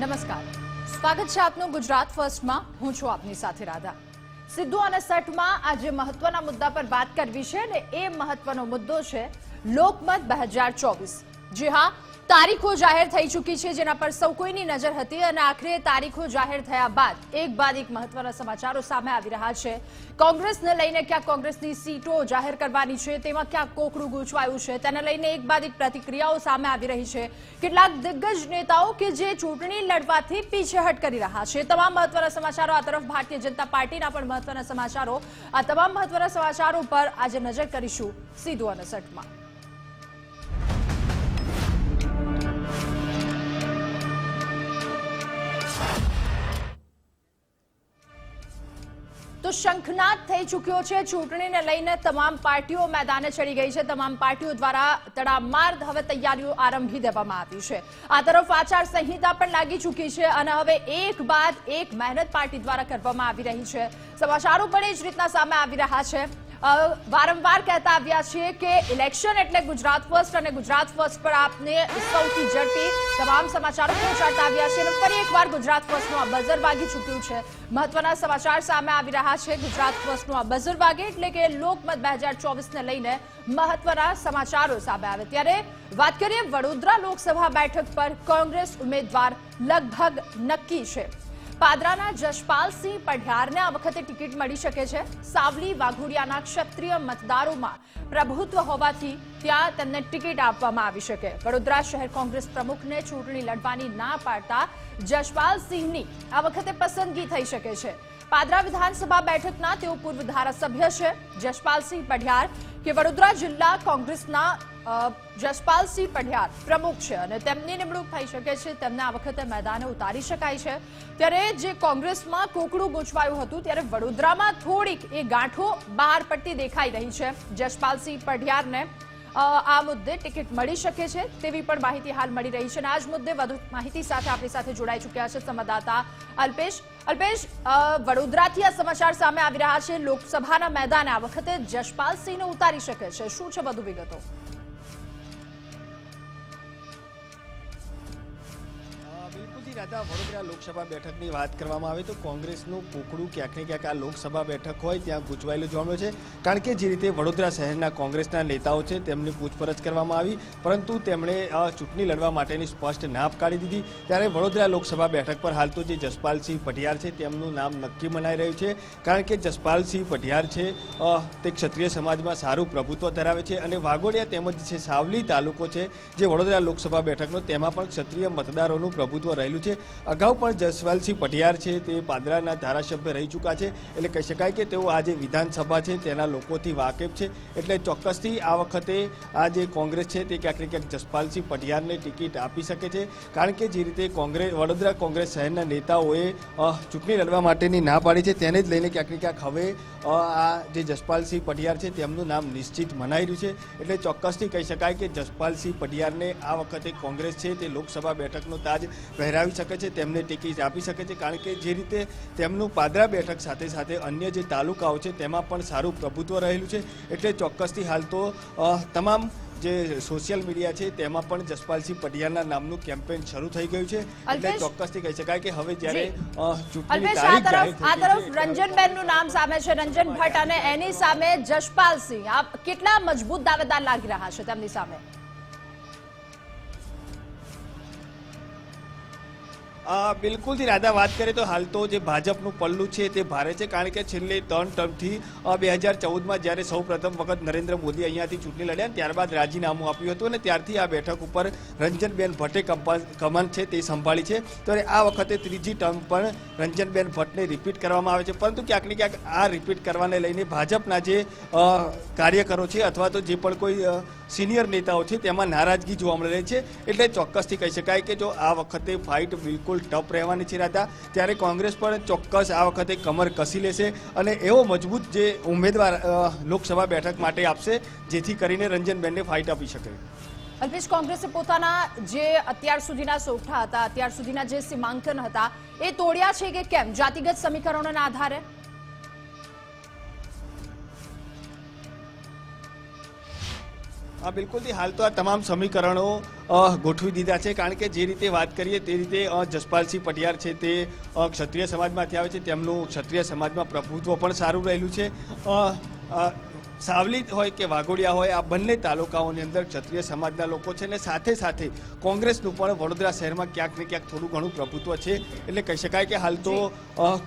નમસ્કાર. સ્વાગત છે આપનું ગુજરાત ફર્સ્ટમાં. હું છું આપની સાથે રાધા. સિદ્ધુ અને સઠમાં આજે મહત્વના મુદ્દા પર વાત કરવી છે અને એ મહત્વનો મુદ્દો છે લોકમત બે હજાર ચોવીસ. જી હા તારીખો જાહેર થઈ ચૂકી છે, જેના પર સૌ કોઈની નજર હતી અને આખરે તારીખો જાહેર થયા બાદ, એક બાદ એક મહત્વના સમાચારો સામે આવી રહ્યા છે. કોંગ્રેસને લઈને ક્યાં કોંગ્રેસની સીટો જાહેર કરવાની છે, તેમાં ક્યાં કોકડું ગૂંચવાયું છે, તેને લઈને એક બાદ એક પ્રતિક્રિયાઓ સામે આવી રહી છે. કેટલાક દિગ્ગજ નેતાઓ કે જે ચૂંટણી લડવાથી પીછેહટ કરી રહ્યા છે. તમામ મહત્વના સમાચારો આ તરફ ભારતીય જનતા પાર્ટીના પણ મહત્વના સમાચારો. આ તમામ મહત્વના સમાચારો પર આજે નજર કરીશું સીધું અને સટમાં તો શંખનાદ થઈ ચૂક્યો છે. ચૂંટણીને લઈને તમામ પાર્ટીઓ મેદાને ચડી ગઈ છે. તમામ પાર્ટીઓ દ્વારા તડામાર હવે તૈયારીઓ આરંભી દેવામાં આવી છે. આ તરફ આચાર સંહિતા પણ લાગી ચૂકી છે અને હવે એક બાદ એક મહેનત પાર્ટી દ્વારા કરવામાં આવી રહી છે. સમાચારો પણ એ જ રીતના સામે આવી રહ્યા છે. વારંવાર કહેતા આવ્યા છીએ કે ઇલેક્શન એટલે ગુજરાત ફર્સ્ટ અને ગુજરાત ફર્સ્ટ પર આપને સૌથી ઝડપી તમામ સમાચારો પહોંચાડતા આવ્યા છે અને ફરી એકવાર ગુજરાત ફર્સ્ટનું આ બઝર વાગી ચૂક્યું છે. મહત્વના સમાચાર સામે આવી રહ્યા છે. ગુજરાત ફર્સ્ટનું આ બઝર વાગે એટલે કે લોકમત બે હજાર ચોવીસને લઈને મહત્વના સમાચારો સામે આવે. ત્યારે વાત કરીએ વડોદરા લોકસભા બેઠક પર કોંગ્રેસ ઉમેદવાર લગભગ નક્કી છે. પાદરાના જશપાલસિંહ પઢિયારને આ વખતે ટિકિટ મળી શકે છે. સાવલી વાઘોડિયાના ક્ષત્રિય મતદારોમાં પ્રભુત્વ હોવાથી ત્યાં તેમને ટિકિટ આપવામાં આવી શકે. વડોદરા શહેર કોંગ્રેસ પ્રમુખને ચૂંટણી લડવાની ના પાડતા જશપાલસિંહની આ વખતે પસંદગી થઈ શકે છે. પાદરા વિધાનસભા બેઠકના તેઓ પૂર્વ ધારાસભ્ય છે. જશપાલસિંહ પઢિયાર કે વડોદરા જિલ્લા કોંગ્રેસના જસપાલસિંહ પઢિયાર પ્રમુખ છે અને તેમની નિમણૂક થઈ શકે છે. તેમને આ વખતે મેદાને ઉતારી શકાય છે. ત્યારે જે કોંગ્રેસમાં કોકડું ગૂંચવાયું હતું, ત્યારે વડોદરામાં થોડીક એ ગાંઠો બહાર પડતી દેખાઈ રહી છે. જસપાલસિંહ પઢિયારને આ મુદ્દે ટિકિટ મળી શકે છે તેવી પણ માહિતી હાલ મળી રહી છે અને આ જ મુદ્દે વધુ માહિતી સાથે આપણી સાથે જોડાઈ ચૂક્યા છે સંવાદદાતા અલ્પેશ. અલ્પેશ વડોદરાથી આ સમાચાર સામે આવી રહ્યા છે. લોકસભાના મેદાને આ વખતે જશપાલસિંહને ઉતારી શકે છે. શું છે વધુ વિગતો? રાધા વડોદરા લોકસભા બેઠકની વાત કરવામાં આવે તો કોંગ્રેસનું પોકડું ક્યાંક ને ક્યાંક આ લોકસભા બેઠક હોય, ત્યાં ગૂંચવાયેલું જોવા મળે છે. કારણ કે જે રીતે વડોદરા શહેરના કોંગ્રેસના નેતાઓ છે, તેમની પૂછપરછ કરવામાં આવી, પરંતુ તેમણે ચૂંટણી લડવા માટેની સ્પષ્ટ ના કાઢી દીધી. ત્યારે વડોદરા લોકસભા બેઠક પર હાલ તો જે જસપાલસિંહ પઢિયાર છે, તેમનું નામ નક્કી મનાઈ રહ્યું છે. કારણ કે જસપાલસિંહ પઢિયાર છે તે ક્ષત્રિય સમાજમાં સારું પ્રભુત્વ ધરાવે છે અને વાઘોડિયા તેમજ છે સાવલી તાલુકો છે, જે વડોદરા લોકસભા બેઠકનો, તેમાં પણ ક્ષત્રિય મતદારોનું પ્રભુત્વ રહેલું છે. અગાઉ પણ જસવાલસિંહ પઢિયાર છે, તે પાદરાના ધારાસભ્ય રહી ચૂક્યા છે. એટલે કહી શકાય કે તેઓ આ જે વિધાનસભા છે, તેના લોકોથી વાકેફ છે. એટલે ચોક્કસથી આ વખતે આ જે કોંગ્રેસ છે, તે ક્યાંક ને ક્યાંક જસપાલસિંહ પઢિયારને ટિકિટ આપી શકે છે. કારણ કે જે રીતે કોંગ્રેસ, વડોદરા કોંગ્રેસ શહેરના નેતાઓએ ચૂંટણી લડવા માટેની ના પાડી છે, તેને જ લઈને ક્યાંક ને ક્યાંક હવે આ જે જસપાલસિંહ પઢિયાર છે, તેમનું નામ નિશ્ચિત મનાઈ રહ્યું છે. એટલે ચોક્કસથી કહી શકાય કે જસપાલસિંહ પઢિયારને આ વખતે કોંગ્રેસ છે, તે લોકસભા બેઠકનો તાજ પહેરાવી શકે છે તેમને ટિકિટ આપી શકે છે કારણ કે જે રીતે તેમનું પાદરા બેઠક સાથે સાથે અન્ય જે તાલુકાઓ છે તેમાં પણ સારું પ્રભુત્વ રહેલું છે. એટલે ચોક્કસથી હાલ તો તમામ જે સોશિયલ મીડિયા છે તેમાં પણ જસપાલસિંહ પઢિયારના નામનું કેમ્પેન શરૂ થઈ ગયું છે. એટલે? ચોક્કસથી કહી શકાય કે હવે જ્યારે ચૂંટણી તારીખ આ તરફ રંજનબેનનું નામ સામે છે રંજન ભટ્ટ અને એની સામે જશપાલસિંહ આ કેટલા મજબૂત દાવેદાર લાગી રહ્યા છે તેમની સામે? બિલકુલથી રાધા, વાત કરીએ તો હાલ તો જે ભાજપનું પલ્લું છે તે ભારે છે, કારણ કે છેલ્લે ત્રણ ટર્મથી બે હજાર ચૌદમાં જ્યારે સૌ પ્રથમ વખત નરેન્દ્ર મોદી અહીંયાથી ચૂંટણી લડ્યા ત્યારબાદ રાજીનામું આપ્યું હતું અને ત્યારથી આ બેઠક ઉપર રંજનબેન ભટ્ટે કમાન છે તે સંભાળી છે. તો આ વખતે ત્રીજી ટર્મ પણ રંજનબેન ભટ્ટને રિપીટ કરવામાં આવે છે. પરંતુ ક્યાંક ને ક્યાંક આ રિપીટ કરવાને લઈને ભાજપના જે કાર્યકરો છે અથવા તો જે પણ કોઈ સિનિયર નેતાઓ છે તેમાં નારાજગી જોવા મળી રહી છે. એટલે ચોક્કસથી કહી શકાય કે જો આ વખતે ફાઇટ બિલકુલ ટફ રહેવાની છે રાધા ત્યારે કોંગ્રેસ પણ ચોક્કસ આ વખતે કમર કસી લેશે અને એવો મજબૂત જે ઉમેદવાર લોકસભા બેઠક માટે આપશે, જેથી કરીને રંજનબેનને ફાઇટ આપી શકે. અલ્પેશ, કોંગ્રેસે પોતાના જે અત્યાર સુધીના સોઠા હતા, અત્યાર સુધીના જે સીમાંકન હતા, એ તોડ્યા છે કે કેમ? જાતિગત સમીકરણોના આધારે? હા બિલકુલથી હાલ તો આ તમામ સમીકરણો ગોઠવી દીધા છે. કારણ કે જે રીતે વાત કરીએ તે રીતે જસપાલસિંહ પટિયાર છે તે ક્ષત્રિય સમાજમાંથી આવે છે. તેમનું ક્ષત્રિય સમાજમાં પ્રભુત્વ પણ સારું રહેલું છે. સાવલી હોય કે વાઘોડિયા હોય આ બંને તાલુકાઓની અંદર ક્ષત્રિય સમાજના લોકો છે અને સાથે સાથે કોંગ્રેસનું પણ વડોદરા શહેરમાં ક્યાંક ને ક્યાંક થોડું ઘણું પ્રભુત્વ છે. એટલે કહી શકાય કે હાલ તો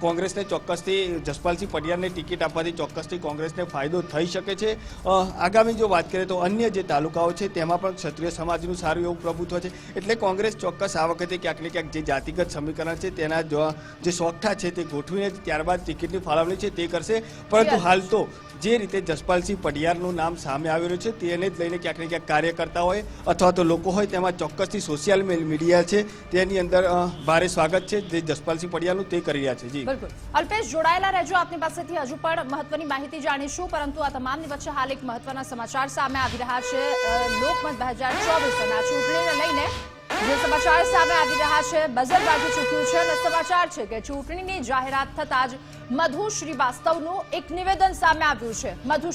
કોંગ્રેસને ચોક્કસથી જસપાલસિંહ પટિયારને ટિકિટ આપવાથી ચોક્કસથી કોંગ્રેસને ફાયદો થઈ શકે છે. આગામી જો વાત કરીએ તો અન્ય જે તાલુકાઓ છે તેમાં પણ ક્ષત્રિય સમાજનું સારું એવું પ્રભુત્વ છે. એટલે કોંગ્રેસ ચોક્કસ આ વખતે ક્યાંક ને ક્યાંક જે જાતિગત સમીકરણ છે તેના જે સોગઠા છે તે ગોઠવીને ત્યારબાદ ટિકિટની ફાળવણી છે તે કરશે. પરંતુ હાલ તો જે રીતે જસપાલસિંહ પડિયારનું નામ સામે આવી રહ્યું છે, તેને જ લઈને ક્યાંક ને ક્યાંક કાર્યકર્તા હોય અથવા તો લોકો હોય તેમાં ચોક્કસથી સોશિયલ મીડિયા છે, તેની અંદર ભારે સ્વાગત છે, જે જસપાલસિંહ પડિયારનું તે કરી રહ્યા છે. જી. અલ્પેશ, જોડાયેલા રહેજો આપની પાસેથી. હજુ પણ મહત્વની માહિતી જાણીશું, પરંતુ આ તમામની વચ્ચે હાલ એક મહત્વના સમાચાર સામે આવી રહ્યા છે. લોકમત બે હજાર ચોવીસના ચૂંટણીને લઈને જે સમાચાર સામે આવી રહ્યા છે બઝર વાગી છે સમાચાર છે કે ચૂંટણીની જાહેરાત થતાં જ મધુ એક નિવેદન સામે આવ્યું છે. મધુ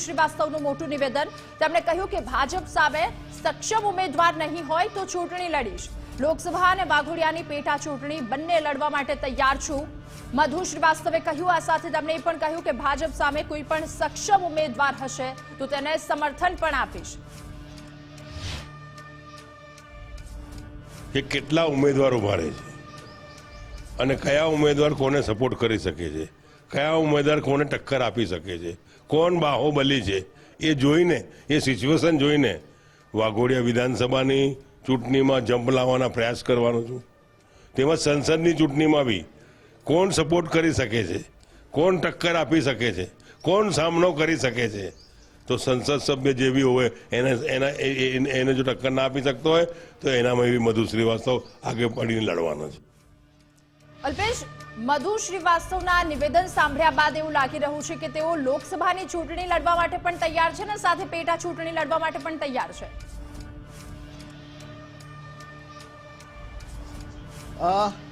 મોટું નિવેદન, તેમણે કહ્યું કે ભાજપ સામે સક્ષમ ઉમેદવાર નહીં હોય તો ચૂંટણી લડીશ. લોકસભા અને વાઘોડિયાની પેટા ચૂંટણી બંને લડવા માટે તૈયાર છું. મધુ શ્રીવાસ્તવે કહ્યું, આ સાથે તેમણે એ પણ કહ્યું કે ભાજપ સામે કોઈ પણ સક્ષમ ઉમેદવાર હશે તો તેને સમર્થન પણ આપીશ. કે કેટલા ઉમેદવાર ઊભા રહે છે? અને કયા ઉમેદવાર કોને સપોર્ટ કરી શકે છે? કયા ઉમેદવાર કોને ટક્કર આપી શકે છે? કોણ બાહોબલી છે? એ જોઈને, એ સિચ્યુએશન જોઈને વાઘોડિયા વિધાનસભાની ચૂંટણીમાં જંપ લાવવાના પ્રયાસ કરવાનો છું. તેમજ સંસદની ચૂંટણીમાં બી કોણ સપોર્ટ કરી શકે છે? કોણ ટક્કર આપી શકે છે? કોણ સામનો કરી શકે છે? તો સંસદ સભ્ય જે બી હોય, એને, એના એને જો ટક્કર ના આપી શકતો હોય, તો એનામાં બી મધુ શ્રીવાસ્તવ આગે પડીને લડવાનો છે. અલ્પેશ, મધુ શ્રીવાસ્તવના નિવેદન સાંભળ્યા બાદ એવું લાગી રહ્યું છે કે તેઓ લોકસભાની ચૂંટણી લડવા માટે પણ તૈયાર છે અને સાથે પેટા ચૂંટણી લડવા માટે પણ તૈયાર છે?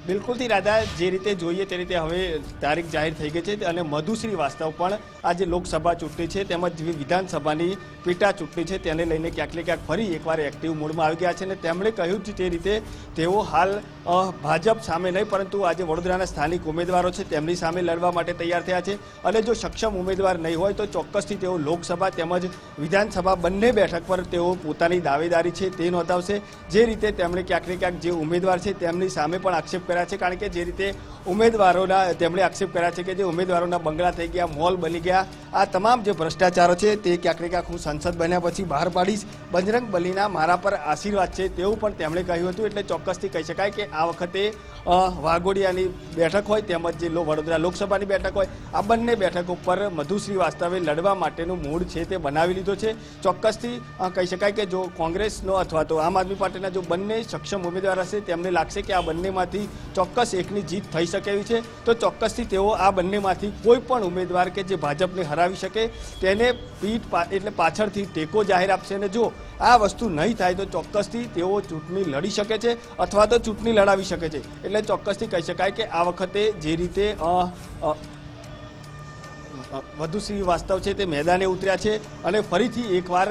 બિલકુલથી રાધા જે રીતે જોઈએ તે રીતે હવે તારીખ જાહેર થઈ ગઈ છે અને મધુ શ્રીવાસ્તવ પણ આ જે લોકસભા ચૂંટણી છે તેમજ વિધાનસભાની પેટા ચૂંટણી છે તેને લઈને ક્યાંક ને ક્યાંક ફરી એકવાર એક્ટિવ મૂડમાં આવી ગયા છે અને તેમણે કહ્યું છે તે રીતે તેઓ હાલ ભાજપ સામે નહીં, પરંતુ આજે વડોદરાના સ્થાનિક ઉમેદવારો છે તેમની સામે લડવા માટે તૈયાર થયા છે અને જો સક્ષમ ઉમેદવાર નહીં હોય તો ચોક્કસથી તેઓ લોકસભા તેમજ વિધાનસભા બંને બેઠક પર તેઓ પોતાની દાવેદારી છે તે નોંધાવશે. જે રીતે તેમણે ક્યાંક ને ક્યાંક જે ઉમેદવાર છે તેમની સામે પણ આક્ષેપ કર્યા છે કારણ કે જે રીતે ઉમેદવારોના તેમણે આક્ષેપ કર્યા છે કે જે ઉમેદવારોના બંગલા થઈ ગયા, મોલ બની ગયા, આ તમામ જે ભ્રષ્ટાચારો છે તે ક્યાંક ને ક્યાંક હું સંસદ બન્યા પછી બહાર પાડીશ. બજરંગ બલીના મારા પર આશીર્વાદ છે તેવું પણ તેમણે કહ્યું હતું, એટલે ચોક્કસથી કહી શકાય કે આ વખતે વાઘોડિયાની બેઠક હોય તેમજ જે વડોદરા લોકસભાની બેઠક હોય, આ બંને બેઠક ઉપર મધુ શ્રીવાસ્તવે લડવા માટેનું મૂળ છે તે બનાવી લીધો છે. ચોક્કસથી કહી શકાય કે જો કોંગ્રેસનો અથવા તો આમ આદમી પાર્ટીના જો બંને સક્ષમ ઉમેદવાર હશે, તેમને લાગશે કે આ બંનેમાંથી ચોક્કસ એકની જીત થઈ શકે એવી છે. તો ચોક્કસથી તેઓ આ બંનેમાંથી કોઈ પણ ઉમેદવાર કે જે ભાજપને હરાવી શકે, તેને પીઠ એટલે પાછળથી ટેકો જાહેર આપશે. અને જો આ વસ્તુ નહીં થાય, તો ચોક્કસથી તેઓ ચૂંટણી લડી શકે છે અથવા તો ચૂંટણી લડાવી શકે છે. એટલે ચોક્કસથી કહી શકાય કે આ વખતે જે રીતે વધુ શ્રીવાસ્તવ છે તે મેદાને ઉતર્યા છે અને ફરીથી એકવાર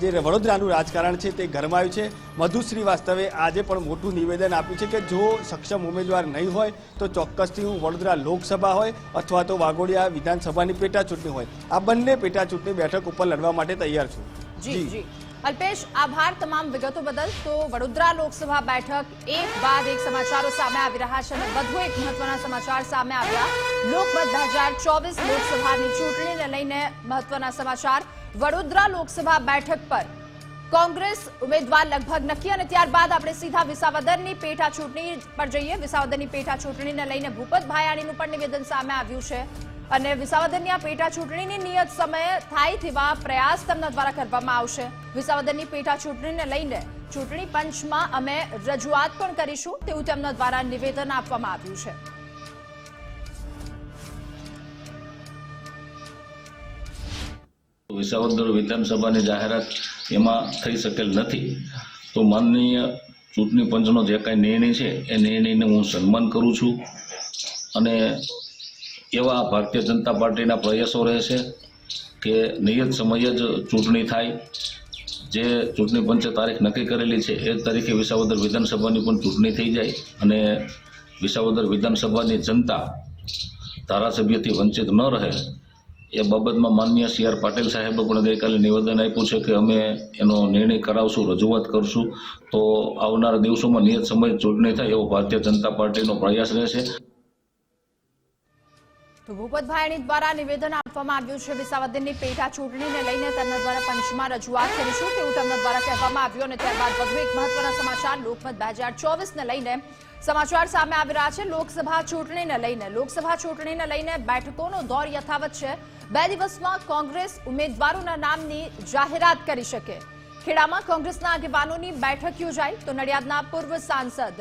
જે વડોદરાનું રાજકારણ છે તે ગરમાયું છે. મધુ શ્રીવાસ્તવે આજે પણ મોટું નિવેદન આપ્યું છે કે જો સક્ષમ ઉમેદવાર નહીં હોય તો ચોક્કસથી હું વડોદરા લોકસભા હોય અથવા તો વાઘોડિયા વિધાનસભાની પેટા ચૂંટણી હોય. આ બંને પેટા ચૂંટણી બેઠક ઉપર લડવા માટે તૈયાર છું. જી. જી. અલ્પેશ, આભાર તમામ વિગતો બદલ. તો વડોદરા લોકસભા બેઠક, એક બાદ એક સમાચારો સામે આવી રહ્યા છે અને વધુ એક મહત્વના સમાચાર સામે આવ્યા. લોકમત બે હજાર ચોવીસ લોકસભાની ચૂંટણીને લઈને મહત્વના સમાચાર. વડોદરા લોકસભા બેઠક પર કોંગ્રેસ ઉમેદવાર લગભગ નક્કી અને ત્યારબાદ આપણે સીધા વિસાવદરની પેટા ચૂંટણી પર જઈએ. વિસાવદરની પેટા ચૂંટણીને લઈને ભૂપત ભાયાણીનું પણ નિવેદન સામે આવ્યું છે. અને વિસાવદરની આ પેટા ચૂંટણીની નિયત સમયે થાય તેવા પ્રયાસ તેમના દ્વારા કરવામાં આવશે. વિસાવદરની પેટા ચૂંટણીને લઈને ચૂંટણી પંચમાં અમે રજૂઆત પણ કરીશું તેવું તેમના દ્વારા નિવેદન આપવામાં આવ્યું છે. વિસાવદર વિધાનસભાની જાહેરાત એમાં થઈ શકેલ નથી. તો માનનીય ચૂંટણી પંચનો જે કાંઈ નિર્ણય છે, એ નિર્ણયને હું સન્માન કરું છું. અને એવા ભારતીય જનતા પાર્ટીના પ્રયાસો રહેશે કે નિયત સમયે જ ચૂંટણી થાય. જે ચૂંટણી પંચે તારીખ નક્કી કરેલી છે, એ તારીખે વિસાવદર વિધાનસભાની પણ ચૂંટણી થઈ જાય અને વિસાવદર વિધાનસભાની જનતા ધારાસભ્યથી વંચિત ન રહે. એ બાબતમાં માનનીય સી આર પાટીલ સાહેબે પણ ગઈકાલે નિવેદન આપ્યું છે કે અમે એનો નિર્ણય કરાવશું, રજૂઆત કરશું. તો આવનારા દિવસોમાં નિયત સમય ચૂંટણી થાય એવો ભારતીય જનતા પાર્ટીનો પ્રયાસ રહેશે. તો ભૂપતભાઈ દ્વારા નિવેદન આપવામાં આવ્યું છે, વિસાવદનની પેટા ચૂંટણીને લઈને તેમના દ્વારા પંચમાં રજૂઆત કરીશું, તેવું તેમના દ્વારા કહેવામાં આવ્યું અને ત્યારબાદ વધુ એક મહત્વના સમાચાર, લોકમત બે હજાર ચોવીસને લઈને સમાચાર સામે આવી રહ્યા છે. લોકસભા ચૂંટણીને લઈને, લોકસભા ચૂંટણીને લઈને બેઠકોનો દોર યથાવત છે. બે દિવસમાં કોંગ્રેસ ઉમેદવારોના નામની જાહેરાત કરી શકે. ખેડામાં કોંગ્રેસના આગેવાનોની બેઠક યોજાઈ તો નડિયાદના પૂર્વ સાંસદ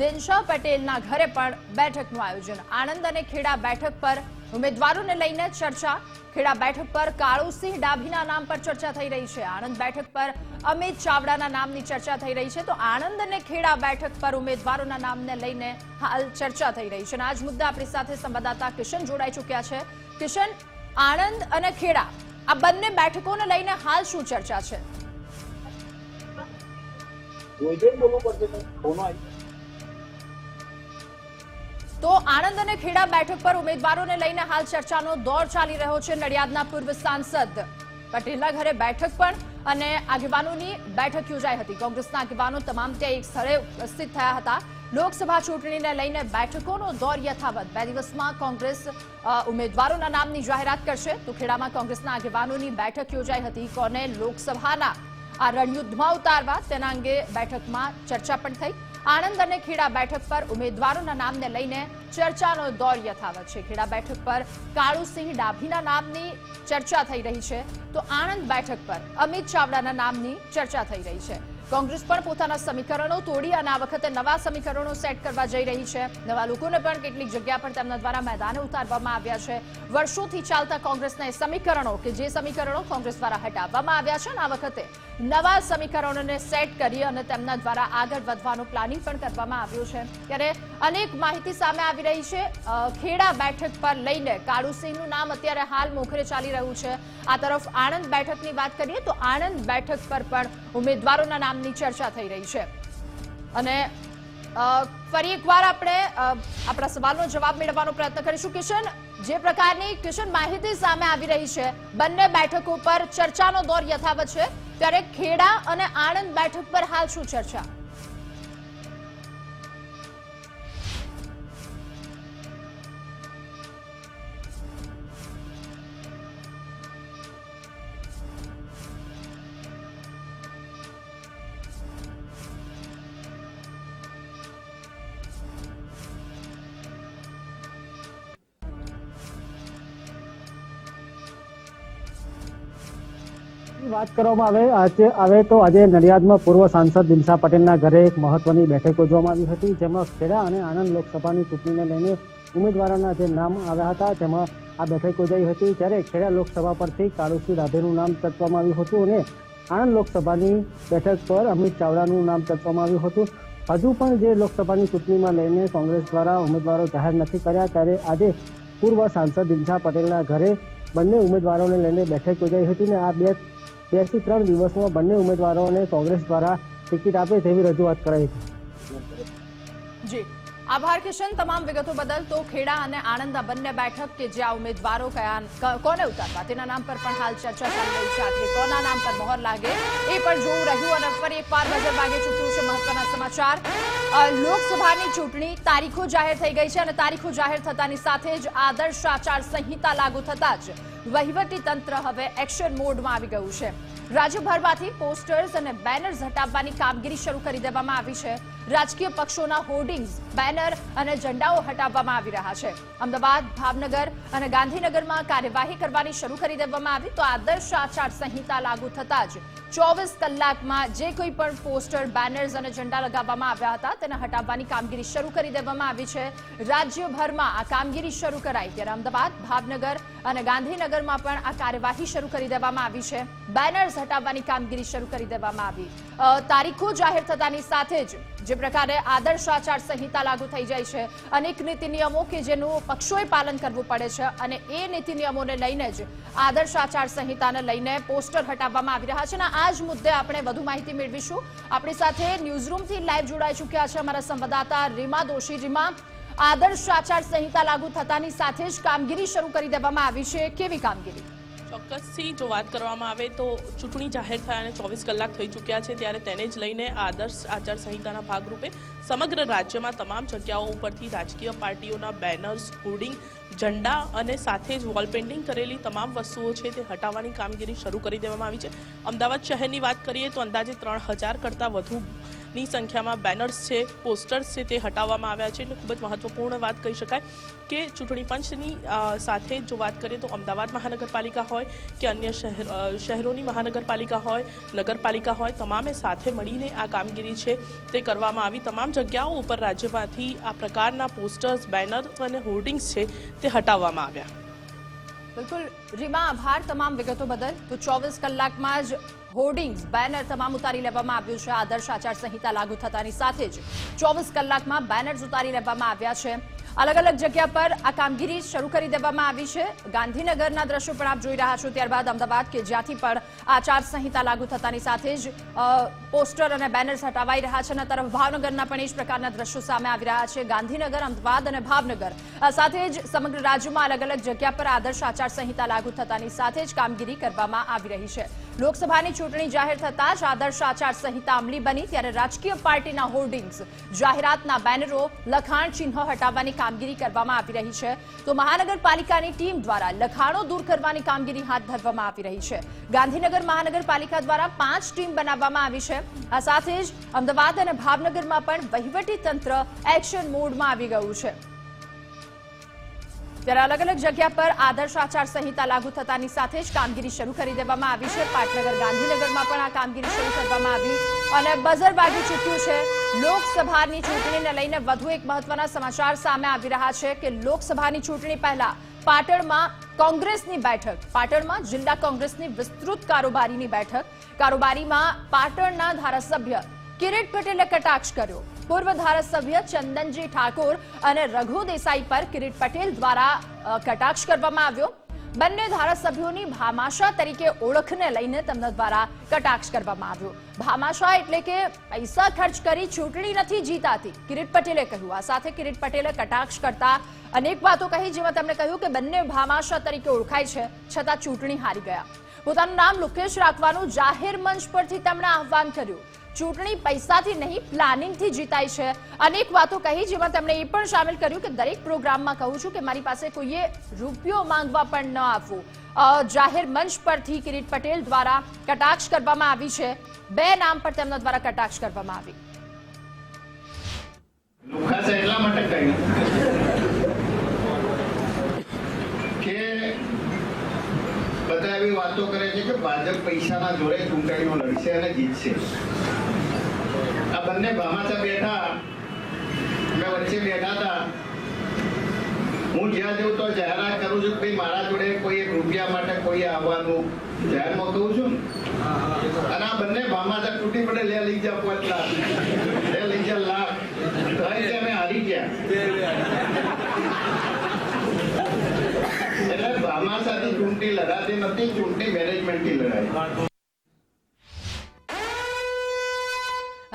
દિનશા પટેલના ઘરે પણ બેઠકનું આયોજન. આણંદ અને ખેડા બેઠક પર ઉમેદવારોને લઈને ચર્ચા. ખેડા બેઠક પર કાળુસિંહ ડાભીના નામ પર ચર્ચા થઈ રહી છે. આણંદ બેઠક પર અમિત ચાવડાના નામની ચર્ચા થઈ રહી છે. તો આણંદ અને ખેડા બેઠક પર ઉમેદવારોના નામને લઈને હાલ ચર્ચા થઈ રહી છે. અને આજ મુદ્દા આપણી સાથે સંવાદદાતા કિશન જોડાઈ ચૂક્યા છે. કિશન, આણંદ અને ખેડા, આ બંને બેઠકોને લઈને હાલ શું ચર્ચા છે? તો આણંદ અને ખેડા બેઠક પર ઉમેદવારોને લઈને હાલ ચર્ચાનો દોર ચાલી રહ્યો છે નડિયાદના પૂર્વ સાંસદ. પટેલના ઘરે બેઠક પણ અને આગેવાનોની બેઠક યોજાઈ હતી. કોંગ્રેસના આગેવાનો તમામ ત્યાં એક સ્થળે ઉપસ્થિત થયા હતા. લોકસભા ચૂંટણીને લઈને બેઠકોનો દોર યથાવત. બે દિવસમાં કોંગ્રેસ ઉમેદવારોના નામની જાહેરાત કરશે. તો ખેડામાં કોંગ્રેસના આગેવાનોની બેઠક યોજાઈ હતી. કોને લોકસભાના આ રણયુદ્ધમાં ઉતારવા તેના અંગે બેઠકમાં ચર્ચા પણ થઈ. આણંદ અને ખેડા બેઠક પર ઉમેદવારોના નામને લઈને ચર્ચાનો દોર યથાવત છે. ખેડા બેઠક પર કાળુસિંહ ડાભીના નામની ચર્ચા થઈ રહી છે. તો આણંદ બેઠક પર અમિત ચાવડાના નામની ચર્ચા થઈ રહી છે. કોંગ્રેસ પણ પોતાના સમીકરણો તોડી અને આ વખતે નવા સમીકરણો સેટ કરવા જઈ રહી છે. નવા લોકોને પણ કેટલીક જગ્યા પર તેમના દ્વારા મેદાને ઉતારવામાં આવ્યા છે. વર્ષોથી ચાલતા કોંગ્રેસના સમીકરણો કે જે સમીકરણો કોંગ્રેસ દ્વારા હટાવવામાં આવ્યા છે આ વખતે નવા સમીકરણોને સેટ કરી અને તેમના દ્વારા આગળ વધવાનું પ્લાનિંગ પણ કરવામાં આવ્યું છે. ત્યારે અનેક માહિતી સામે આવી રહી છે. ખેડા બેઠક પર લઈને કાળુસિંહનું નામ અત્યારે હાલ મોખરે ચાલી રહ્યું છે. આ તરફ આણંદ બેઠકની વાત કરીએ તો આણંદ બેઠક પર પણ ઉમેદવારોના નામની ચર્ચા થઈ રહી છે. અને ફરી એકવાર આપણે આપણા સવાલનો જવાબ મેળવવાનો પ્રયત્ન કરીશું. કિશન, જે પ્રકારની, કિશન, માહિતી સામે આવી રહી છે, બંને બેઠકો પર ચર્ચાનો દોર યથાવત છે. ત્યારે ખેડા અને આણંદ બેઠક પર હાલ શું ચર્ચા? વાત કરવામાં આવે, આજે આવે તો આજે નડિયાદમાં પૂર્વ સાંસદ દિનશા પટેલના ઘરે એક મહત્વની બેઠક યોજવામાં આવી હતી. જેમાં ખેડા અને આણંદ લોકસભાની ચૂંટણીને લઈને ઉમેદવારોના જે નામ આવ્યા હતા, તેમાં આ બેઠક યોજાઈ હતી. ત્યારે ખેડા લોકસભા પરથી કાળુસિંહ રાધેનું નામ ચર્ચવામાં આવ્યું હતું અને આણંદ લોકસભાની બેઠક પર અમિત ચાવડાનું નામ ચર્ચવામાં આવ્યું હતું. હજુ પણ જે લોકસભાની ચૂંટણીમાં લઈને કોંગ્રેસ દ્વારા ઉમેદવારો જાહેર નથી કર્યા, ત્યારે આજે પૂર્વ સાંસદ દિનશા પટેલના ઘરે બંને ઉમેદવારોને લઈને બેઠક યોજાઈ હતી ને આ બે બેથી ત્રણ દિવસમાં બંને ઉમેદવારોને કોંગ્રેસ દ્વારા ટિકિટ આપે તેવી રજૂઆત કરાઈ છે. જી. આભાર કિશન, તમામ વિગતો બદલ તો ખેડા અને આણંદ બંને બેઠક કે જ્યાં ઉમેદવારો કયા કોને ઉતારવા તેના નામ પર પણ હાલ ચર્ચા ચાલી રહી છે. આખરે કોના નામ પર મોહર લાગે એ પણ જોવું રહ્યું અને ફરી એકવાર નજર વાગે ચૂક્યું છે મહત્વના સમાચાર. લોકસભાની ચૂંટણી તારીખો જાહેર થઈ ગઈ છે અને તારીખો જાહેર થતાની સાથે જ આદર્શ આચાર સંહિતા લાગુ થતા જ વહીવટી તંત્ર હવે એક્શન મોડમાં આવી ગયું છે. રાજ્યભરમાંથી પોસ્ટર્સ અને બેનર્સ હટાવવાની કામગીરી શરૂ કરી દેવામાં આવી છે. રાજકીય પક્ષોના હોર્ડિંગ્સ, બેનર અને ઝંડાઓ હટાવવામાં આવી રહ્યા છે. અમદાવાદ, ભાવનગર અને ગાંધીનગરમાં કાર્યવાહી કરવાની શરૂ કરી દેવામાં આવી તો આદર્શ આચાર સંહિતા લાગુ થતા જ ચોવીસ કલાકમાં જે કોઈ પણ પોસ્ટર બેનર્સ અને ઝંડા લગાવવામાં આવ્યા હતા, તેને હટાવવાની કામગીરી શરૂ કરી દેવામાં આવી છે. રાજ્યભરમાં આ કામગીરી શરૂ કરાઈ. ત્યારે અમદાવાદ, ભાવનગર અને ગાંધીનગરમાં પણ આ કાર્યવાહી શરૂ કરી દેવામાં આવી છે. બેનર્સ હટાવવાની કામગીરી શરૂ કરી દેવામાં આવી. તારીખો જાહેર થતાની સાથે જ જે પ્રકારે આદર્શ આચાર સંહિતા લાગુ થઈ જાય છે, અનેક નીતિ નિયમો કે જેનું પક્ષોએ પાલન કરવું પડે છે અને એ નીતિ નિયમોને લઈને જ આદર્શ આચાર સંહિતાને લઈને પોસ્ટર હટાવવામાં આવી રહ્યા છે અને આ જ મુદ્દે આપણે વધુ માહિતી મેળવીશું. આપણી સાથે ન્યૂઝરૂમથી લાઈવ જોડાઈ ચૂક્યા છે અમારા સંવાદદાતા રીમા દોશી, રીમા, આદર્શ આચાર સંહિતા લાગુ થતાની સાથે જ કામગીરી શરૂ કરી દેવામાં આવી છે. કેવી કામગીરી? ચોક્કસથી જો વાત કરવામાં આવે તો ચૂંટણી જાહેર થયા અને ચોવીસ કલાક થઈ ચૂક્યા છે, ત્યારે તેને જ લઈને આદર્શ આચાર સંહિતાના ભાગરૂપે સમગ્ર રાજ્યમાં તમામ જગ્યાઓ ઉપરથી રાજકીય પાર્ટીઓના બેનર્સ હોર્ડિંગ ઝંડા અને સાથે જ વોલ પેઇન્ટિંગ કરેલી તમામ વસ્તુઓ છે તે હટાવવાની કામગીરી શરૂ કરી દેવામાં આવી છે. અમદાવાદ શહેરની વાત કરીએ તો અંદાજે ત્રણ હજાર કરતાં વધુની સંખ્યામાં બેનર્સ છે પોસ્ટર્સ છે તે હટાવવામાં આવ્યા છે. એટલે ખૂબ જ મહત્વપૂર્ણ વાત કહી શકાય કે ચૂંટણી પંચની સાથે જો વાત કરીએ તો અમદાવાદ મહાનગરપાલિકા હોય કે અન્ય શહેર શહેરોની મહાનગરપાલિકા હોય, નગરપાલિકા હોય, તમામે સાથે મળીને આ કામગીરી છે તે કરવામાં આવી. તમામ જગ્યાઓ ઉપર રાજ્યમાંથી આ પ્રકારના પોસ્ટર્સ બેનર અને હોર્ડિંગ્સ છે તે હટાવવામાં આવ્યા. બિલકુલ. રીમા, આભાર તમામ વિગતો બદલ. તો ચોવીસ કલાકમાં જ હોર્ડિંગ્સ, બેનર તમામ ઉતારી લેવામાં આવ્યું છે. આદર્શ આચાર સંહિતા લાગુ થતાની સાથે જ ચોવીસ કલાકમાં બેનર્સ ઉતારી લેવામાં આવ્યા છે. અલગ અલગ જગ્યા પર આ કામગીરી શરૂ કરી દેવામાં આવી છે. ગાંધીનગરના દ્રશ્યો પણ આપ જોઈ રહ્યા છો. ત્યારબાદ અમદાવાદ કે જ્યાંથી પણ આચાર સંહિતા લાગુ થતાની સાથે જ પોસ્ટર અને બેનર્સ હટાવાઈ રહ્યા છે અને તરફ ભાવનગરના પણ એ જ પ્રકારના દ્રશ્યો સામે આવી રહ્યા છે. ગાંધીનગર, અમદાવાદ અને ભાવનગર સાથે જ સમગ્ર રાજ્યમાં અલગ અલગ જગ્યા પર આદર્શ આચાર સંહિતા લાગુ થતાની સાથે જ કામગીરી કરવામાં આવી રહી છે. લોકસભાની ચૂંટણી જાહેર થતા જ આદર્શ આચારસંહિતા અમલી બની ત્યારે રાજકીય પાર્ટીના હોર્ડિંગ્સ, જાહેરાતના બેનરો, લખાણ ચિહ્નો હટાવવાની કામગીરી કરવામાં આવી રહી છે. તો મહાનગરપાલિકાની ટીમ દ્વારા લખાણો દૂર કરવાની કામગીરી હાથ ધરવામાં આવી રહી છે. ગાંધીનગર મહાનગરપાલિકા દ્વારા પાંચ ટીમ બનાવવામાં આવી છે. આ સાથે જ અમદાવાદ અને ભાવનગરમાં પણ વહીવટી તંત્ર એક્શન મોડમાં આવી ગયું છે. ત્યારે અલગ અલગ જગ્યા પર આદર્શ આચાર સંહિતા લાગુ થતાની સાથે જ કામગીરી શરૂ કરી દેવામાં આવી છે. પાટનગર ગાંધીનગરમાં પણ આ કામગીરી શરૂ કરવામાં આવી અને બઝર વાગી ચૂક્યું છે. લોકસભાની ચૂંટણીને લઈને વધુ એક મહત્વના સમાચાર સામે આવી રહ્યા છે કે લોકસભાની ચૂંટણી પહેલા પાટણમાં કોંગ્રેસની બેઠક, પાટણમાં જિલ્લા કોંગ્રેસની વિસ્તૃત કારોબારીની બેઠક, કારોબારીમાં પાટણના ધારાસભ્ય કિરીટ પટેલે કટાક્ષ કર્યો. પૂર્વ ધારાસભ્ય ચંદનજી ઠાકોર અને રઘુ દેસાઈ પર કિરીટ પટેલ દ્વારા કટાક્ષ કરવામાં આવ્યો. બંને ધારાસભ્યોની ભામાશા તરીકે ઓળખને લઈને તેમના દ્વારા કટાક્ષ કરવામાં આવ્યો. ભામાશા એટલે કે પૈસા ખર્ચ કરી ચૂંટણી નથી જીતાતી, કિરીટ પટેલે કહ્યું. આ સાથે કિરીટ પટેલે કટાક્ષ કરતા અનેક વાતો કહી, જેમાં તેમણે કહ્યું કે બંને ભામાશા તરીકે ઓળખાય છે, છતાં ચૂંટણી હારી ગયા. પોતાનું નામ લુકેશ રાખવાનું જાહેર મંચ પરથી તેમણે આહવાન કર્યું. ચૂંટણી પૈસાથી નહીં, પ્લાનિંગથી જીતાય છે. અનેક વાતો કહી, જેમાં તેમણે એ પણ સામેલ કર્યું કે દરેક પ્રોગ્રામમાં કહું છું કે મારી પાસે કોઈએ રૂપિયો માંગવા પણ ન આવવું જાહેર મંચ પરથી કિરીટ પટેલ દ્વારા કટાક્ષ કરવામાં આવી છે. બે નામ પર તેમના દ્વારા કટાક્ષ કરવામાં આવી. એટલા માટે કહ્યું કે બધા એવી વાતો કરે છે કે ભાજપ પૈસાના જોડે ચૂંટણીઓ લડશે અને જીતશે. આ બંને ભામાચા બેઠા, મેં વચ્ચે બેઠા હતા. હું જ્યાં જઉં તો જાહેરાત કરું છું ભાઈ મારા જોડે કોઈ એક રૂપિયા માટે કોઈ આવવાનું જાહેરમાં કહું છું અને આ બંને ભામાચા તૂટી પડે, લે લઈ જા પાંચ લાખ. લે લઈ જા લાખ. આ હારી ગયા. એટલે ચૂંટણી લડાતી નથી, ચૂંટણી મેનેજમેન્ટથી લડાય.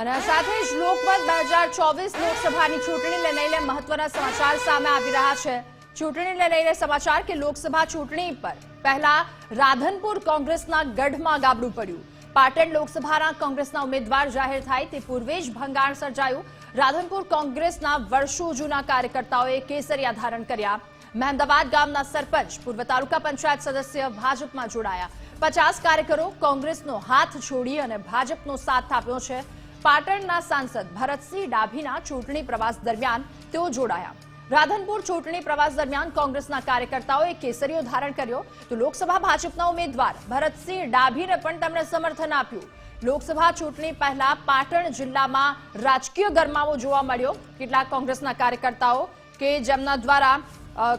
અને સાથે જ લોકમત બે હજાર ચોવીસ લોકસભાની ચૂંટણીને લઈને મહત્વના સમાચાર સામે આવી રહ્યા છે. ચૂંટણીને લઈને સમાચાર કે લોકસભા ચૂંટણી પર પહેલા રાધનપુર કોંગ્રેસના ગઢમાં ગાબડું પડ્યું. પાટણ લોકસભાના કોંગ્રેસના ઉમેદવાર જાહેર થાય તે પૂર્વે જ ભંગાણ સર્જાયું. રાધનપુર કોંગ્રેસના વર્ષો જૂના કાર્યકર્તાઓએ કેસરિયા ધારણ કર્યા. મહેમદાવાદ ગામના સરપંચ, પૂર્વ તાલુકા પંચાયત સદસ્ય ભાજપમાં જોડાયા. પચાસ કાર્યકરો કોંગ્રેસનો હાથ છોડી અને ભાજપનો સાથ આપ્યો છે. પાટણના સાંસદ ભરતસિંહ ડાભીના ચૂંટણી પ્રવાસ દરમિયાન તેઓ જોડાયા. રાધનપુર ચૂંટણી પ્રવાસ દરમિયાન કોંગ્રેસના કાર્યકર્તાઓએ કેસરીઓ ધારણ કર્યો. તો લોકસભા ભાજપના ઉમેદવાર ભરતસિંહ ડાભીને પણ તેમણે સમર્થન આપ્યું. લોકસભા ચૂંટણી પહેલા પાટણ જિલ્લામાં રાજકીય ગરમાવો જોવા મળ્યો. કેટલાક કોંગ્રેસના કાર્યકર્તાઓ કે જેમના દ્વારા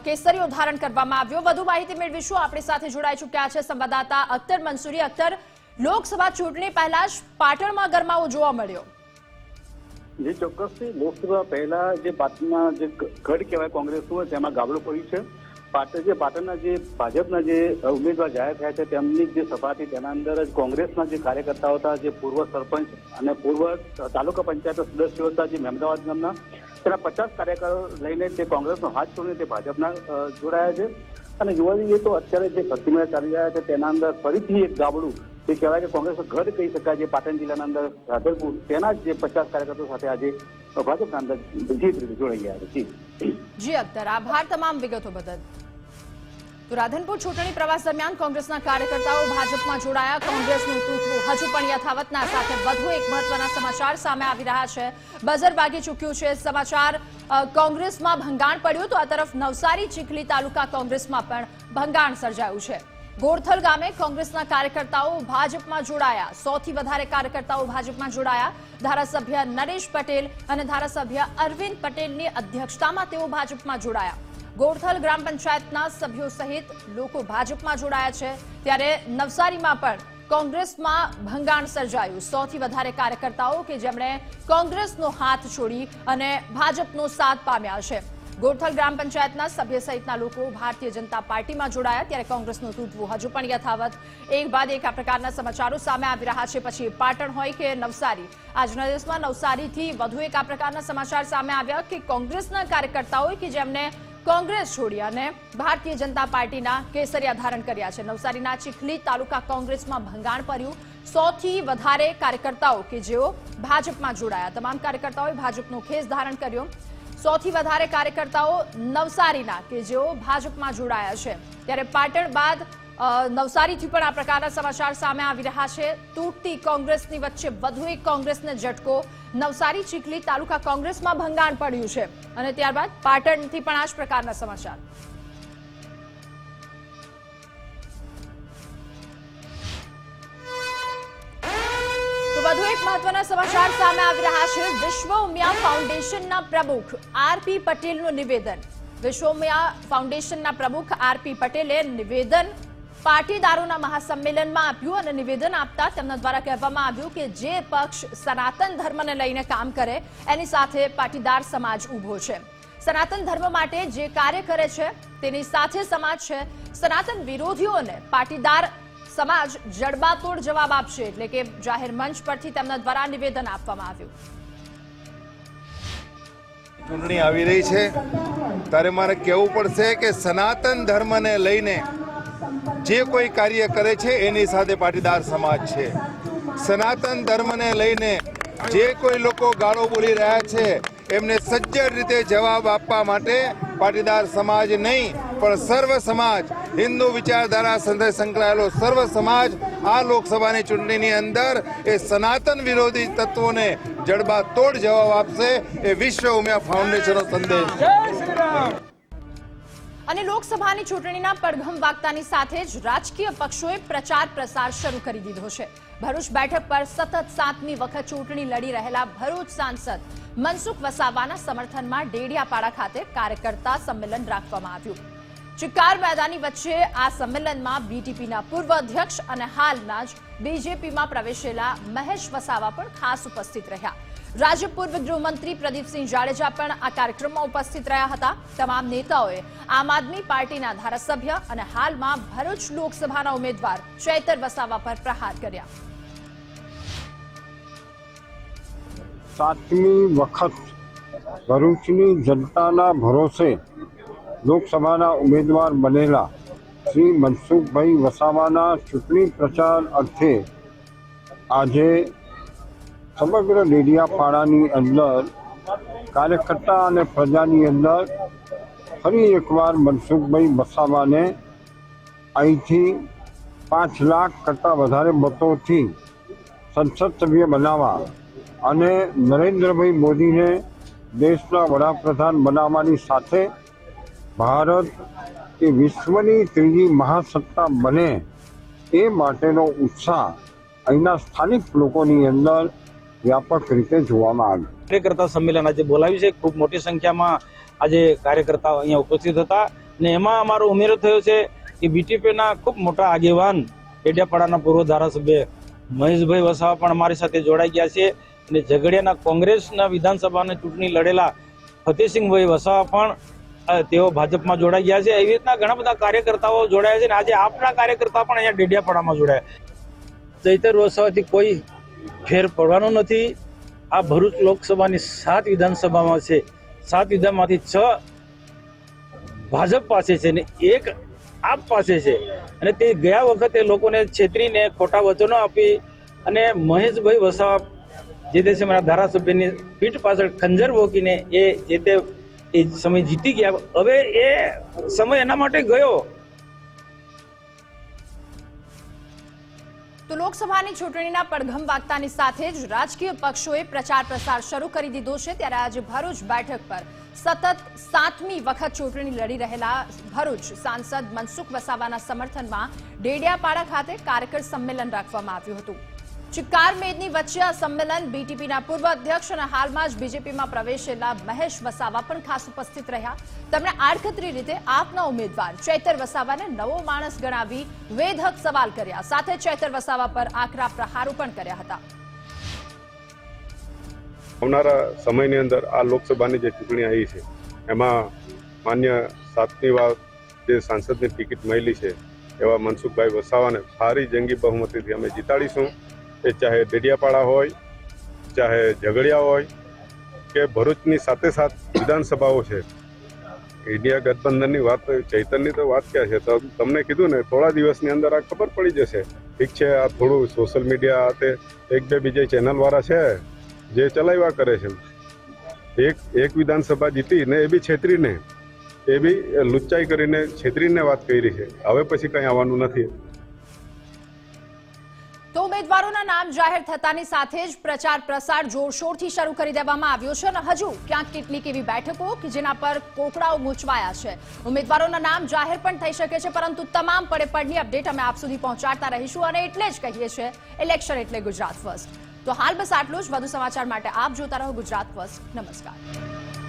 કેસરીઓ ધારણ કરવામાં આવ્યો. વધુ માહિતી મેળવીશું. આપણી સાથે જોડાઈ ચૂક્યા છે સંવાદદાતા અખ્તર મંસૂરી. અખ્તર, લોકસભા ચૂંટણી પહેલા જ પાટણમાં ગરમાવો જોવા મળ્યો. જે, ચોક્કસથી. લોકસભા પહેલા જે પાર્ટીના જે ગઢ કહેવાય કોંગ્રેસનું, તેમાં ગાબડું પડ્યું છે. પાટણ જે પાટણના જે ભાજપના જે ઉમેદવાર જાહેર થયા છે, તેમની જે સભા તેના અંદર જ કોંગ્રેસના જે કાર્યકર્તાઓ હતા, જે પૂર્વ સરપંચ અને પૂર્વ તાલુકા પંચાયત સદસ્યો હતા, જે મહેમદાવાદ ગામના, તેના પચાસ કાર્યકરો લઈને તે કોંગ્રેસનો હાથ છોડીને તે ભાજપના જોડાયા છે. અને જોવા જઈએ તો અત્યારે જે ભરતી મેળા ચાલી રહ્યા છે, તેના અંદર ફરીથી એક ગાબડું જે કહેવાય કે કોંગ્રેસનું ઘર કહી શકાય, જે પાટણ જિલ્લાના અંદર રાધરપુર તેના જ પચાસ કાર્યકર્તાઓ સાથે આજે ભાજપના અંદર જીત રીતે જોડાઈ ગયા છે. જી અખ્તર, આભાર તમામ વિગતો બદલ. તો રાધનપુર ચૂંટણી પ્રવાસ દરમિયાન કોંગ્રેસના કાર્યકર્તાઓ ભાજપમાં જોડાયા. કોંગ્રેસનું તૂટવું હજુ પણ યથાવતના, સાથે વધુ એક મહત્વના સમાચાર સામે આવી રહ્યા છે. બઝર વાગી ચૂક્યું છે. સમાચાર કોંગ્રેસમાં ભંગાણ પડ્યું તો આ તરફ નવસારી, ચીખલી તાલુકા કોંગ્રેસમાં પણ ભંગાણ સર્જાયું છે. ગોરથલ ગામે કોંગ્રેસના કાર્યકર્તાઓ ભાજપમાં જોડાયા. સૌથી વધારે કાર્યકર્તાઓ ભાજપમાં જોડાયા. ધારાસભ્ય નરેશ પટેલ અને ધારાસભ્ય અરવિંદ પટેલની અધ્યક્ષતામાં તેઓ ભાજપમાં જોડાયા. ગોરથલ ગ્રામ પંચાયતના સભ્યો સહિત લોકો ભાજપમાં જોડાયા છે. ત્યારે નવસારીમાં પણ કોંગ્રેસમાં ભંગાણ સર્જાયું. સૌથી વધારે કાર્યકર્તાઓ કે જેમણે કોંગ્રેસનો હાથ છોડી અને ભાજપનો સાથ પામ્યા છે. ગોરથલ ગ્રામ પંચાયતના સભ્ય સહિતના લોકો ભારતીય જનતા પાર્ટીમાં જોડાયા ત્યારે કોંગ્રેસનું તૂટવું હજુ પણ યથાવત. એક બાદ એક આ પ્રકારના સમાચારો સામે આવી રહ્યા છે. પછી પાટણ હોય કે નવસારી. આજના દિવસમાં નવસારીથી વધુ એક આ પ્રકારના સમાચાર સામે આવ્યા કે કોંગ્રેસના કાર્યકર્તાઓ કે જેમને કોંગ્રેસ છોડી અને ભારતીય જનતા પાર્ટીના કેસરિયા ધારણ કર્યા છે. નવસારીના ચીખલી તાલુકા કોંગ્રેસમાં ભંગાણ પડ્યું. સૌથી વધારે કાર્યકર્તાઓ કે જેઓ ભાજપમાં જોડાયા. તમામ કાર્યકર્તાઓએ ભાજપનો ખેસ ધારણ કર્યો. સૌથી વધારે કાર્યકર્તાઓ નવસારીના કે જેઓ ભાજપમાં જોડાયા છે. ત્યારે પાટણ બાદ નવસારીથી પણ આ પ્રકારના સમાચાર સામે આવી રહ્યા છે. તૂટતી કોંગ્રેસની વચ્ચે વધુ એક કોંગ્રેસને ઝટકો. નવસારી ચીખલી તાલુકા કોંગ્રેસમાં ભંગાણ પડ્યું છે. અને ત્યારબાદ પાટણથી પણ આ જ પ્રકારના સમાચાર. વધુ એક મહત્વના સમાચાર સામે આવી રહ્યા છે. વિશ્વ ઉમિયા ફાઉન્ડેશનના પ્રમુખ આરપી પટેલનું નિવેદન. વિશ્વ ઉમિયા ફાઉન્ડેશનના પ્રમુખ આરપી પટેલે નિવેદન પાટીદારોના મહાસંમેલનમાં આપ્યું અને નિવેદન આપતા તેમના દ્વારા કહેવામાં આવ્યું કે જે પક્ષ સનાતન ધર્મને લઈને કામ કરે, એની સાથે પાટીદાર સમાજ ઊભો છે. સનાતન ધર્મ માટે જે કાર્ય કરે છે, તેની સાથે સમાજ છે. સનાતન વિરોધીઓને પાટીદાર સમાજ જડબાતોડ જવાબ આપશે, એટલે કે જાહેર મંચ પરથી તેમના દ્વારા નિવેદન આપવામાં આવ્યું. ચૂંટણી આવી રહી છે. ત્યારે મારે કહેવું પડશે કે સનાતન ધર્મને લઈને જે કોઈ કાર્ય કરે છે, એની સાથે પાટીદાર સમાજ છે. સનાતન ધર્મને લઈને જે કોઈ લોકો ગાળો બોલી રહ્યા છે, એમને સજ્જડ રીતે જવાબ આપવા માટે પાટીદાર સમાજ નહીં, પણ સર્વ સમાજ, હિન્દુ વિચારધારા સાથે સંકળાયેલો સર્વ સમાજ આ લોકસભાની ચૂંટણીની અંદર એ સનાતન વિરોધી તત્વોને જડબાતોડ જવાબ આપશે, એ વિશ્વ ઉમિયા ફાઉન્ડેશનનો સંદેશ અને લોકસભાની ચૂંટણીના પડઘમ વાગતાની સાથે જ રાજકીય પક્ષોએ પ્રચાર પ્રસાર શરૂ કરી દીધો છે. ભરૂચ બેઠક પર સતત સાતમી વખત ચૂંટણી લડી રહેલા ભરૂચ સાંસદ મનસુખ વસાવાના સમર્થનમાં ડેડિયાપાડા ખાતે કાર્યકર્તા સંમેલન રાખવામાં આવ્યું. ચિકાર મેદાની વચ્ચે આ સંમેલનમાં બીટીપીના પૂર્વ અધ્યક્ષ અને હાલના જ બીજેપીમાં પ્રવેશેલા મહેશ વસાવા પણ ખાસ ઉપસ્થિત રહ્યા. રાજ્ય પૂર્વ ગૃહમંત્રી પ્રદીપસિંહ જાડેજા પણ આ કાર્યક્રમમાં ઉપસ્થિત રહ્યા હતા. તમામ નેતાઓએ આમ આદમી પાર્ટીના ધારાસભ્ય અને હાલમાં ભરૂચ લોકસભાના ઉમેદવાર ચૈતર વસાવા પર પ્રહાર કર્યા. સાતમી વખત ભરૂચની જનતાના ભરોસે લોકસભાના ઉમેદવાર બનેલા શ્રી મનસુખભાઈ વસાવાના ચૂંટણી પ્રચાર અર્થે આજે સમગ્ર ડેડિયાપાડાની અંદર, કાર્યકર્તા અને પ્રજાની અંદર ફરી એકવાર મનસુખભાઈ વસાવાને અહીંથી પાંચ લાખ કરતાં વધારે મતોથી સંસદ સભ્ય બનાવવા અને નરેન્દ્રભાઈ મોદીને દેશના વડાપ્રધાન બનાવવાની સાથે ભારત એ વિશ્વની ત્રીજી મહાસત્તા બને એ માટેનો ઉત્સાહ અહીંના સ્થાનિક લોકોની અંદર વ્યાપક રીતે જોવામાં આવ્યો. કાર્યકર્તા સંમેલન આજે બોલાવ્યું છે. ખૂબ મોટી સંખ્યામાં આજે કાર્યકર્તાઓ અહીંયા ઉપસ્થિત હતા. અને એમાં અમારો ઉમેરો થયો છે કે બીટીપીના ખૂબ મોટા આગેવાન ડેડિયાપાડાના પૂર્વ ધારાસભ્ય મહેશભાઈ વસાવા પણ અમારી સાથે જોડાઈ ગયા છે. અને ઝઘડિયાના કોંગ્રેસના વિધાનસભાની ચૂંટણી લડેલા ફતેહસિંહભાઈ વસાવા પણ તેઓ ભાજપમાં જોડાઈ ગયા છે. એવી રીતના ઘણા બધા કાર્યકર્તાઓ જોડાયા છે. અને આજે આપના કાર્યકર્તા પણ અહીંયા ડેડિયાપાડામાં જોડાયા. ચૈતર વસાવાથી કોઈ ફેર પડવાનો નથી. આ ભરૂચ લોકસભાની સાત વિધાનસભામાં છે. સાત વિધાનમાંથી છ ભાજપ પાસે છે ને એક આપ પાસે છે. અને તે ગયા વખતે લોકોને છેતરીને ખોટા વચનો આપી અને મહેશભાઈ વસાવા જે તે સમયના ધારાસભ્યની પીઠ પાછળ ખંજર ભોકીને એ જે તે એ સમય જીતી ગયા. હવે એ સમય એના માટે ગયો. તો લોકસભાની ચૂંટણીના પડઘમ વાગતાની સાથે જ રાજકીય પક્ષોએ પ્રચાર પ્રસાર શરૂ કરી દીધો છે. ત્યારે આજે ભરૂચ બેઠક પર સતત સાતમી વખત ચૂંટણી લડી રહેલા ભરૂચ સાંસદ મનસુખ વસાવાના સમર્થનમાં ડેડિયાપાડા ખાતે કાર્યકર સંમેલન રાખવામાં આવ્યું હતું. ચિક્કાર મેદની વચ્ચે આ સંમેલન બીટીપીના પૂર્વ અધ્યક્ષ અને હાલમાં જ બીજેપીમાં પ્રવેશેલા મહેશ વસાવા પણ ખાસ ઉપસ્થિત રહ્યા. તેમણે આડકતરી રીતે આપના ઉમેદવાર ચૈતર વસાવાને નવો માણસ ગણાવી વેધક સવાલ કર્યા. સાથે ચૈતર વસાવા પર આકરા પ્રહારો પણ કર્યા હતા. આવનારા સમયની અંદર આ લોકસભાની જે ચૂંટણી આવી છે, એમાં માન્ય સાતમી વાર જે સાંસદની ટિકિટ મળી છે, એવા મનસુખભાઈ વસાવાને ભારી જંગી બહુમતીથી અમે જીતાડીશું. એ ચાહે ડેડિયાપાડા હોય, ચાહે ઝઘડિયા હોય, કે ભરૂચની સાથે સાથ વિધાનસભાઓ છે. ઇન્ડિયા ગઠબંધનની વાત, ચૈતનની તો વાત ક્યાં છે? તો તમને કીધું ને, થોડા દિવસની અંદર આ ખબર પડી જશે. ઠીક છે, આ થોડું સોશિયલ મીડિયા તે એક બે બીજે ચેનલવાળા છે, જે ચલાવ્યા કરે છે. એક એક વિધાનસભા જીતી ને એ બી છેતરીને, એ બી લુચ્ચાઈ કરીને છેતરીને વાત કરી છે. હવે પછી કંઈ આવવાનું નથી. તો ઉમેદવારોના નામ જાહેર થતાની સાથે જ પ્રચાર પ્રસાર જોરશોરથી શરૂ કરી દેવામાં આવ્યો છે અને હજુ ક્યાંક કેટલીક એવી બેઠકો કે જેના પર કોકડાઓ ગૂંચવાયા છે. ઉમેદવારોના નામ જાહેર પણ થઈ શકે છે, પરંતુ તમામ પડે પડની અપડેટ અમે આપ સુધી પહોંચાડતા રહીશું અને એટલે જ કહીએ છીએ ઇલેક્શન એટલે ગુજરાત ફર્સ્ટ તો હાલ બસ આટલું જ. વધુ સમાચાર માટે આપ જોતા રહો ગુજરાત ફર્સ્ટ નમસ્કાર.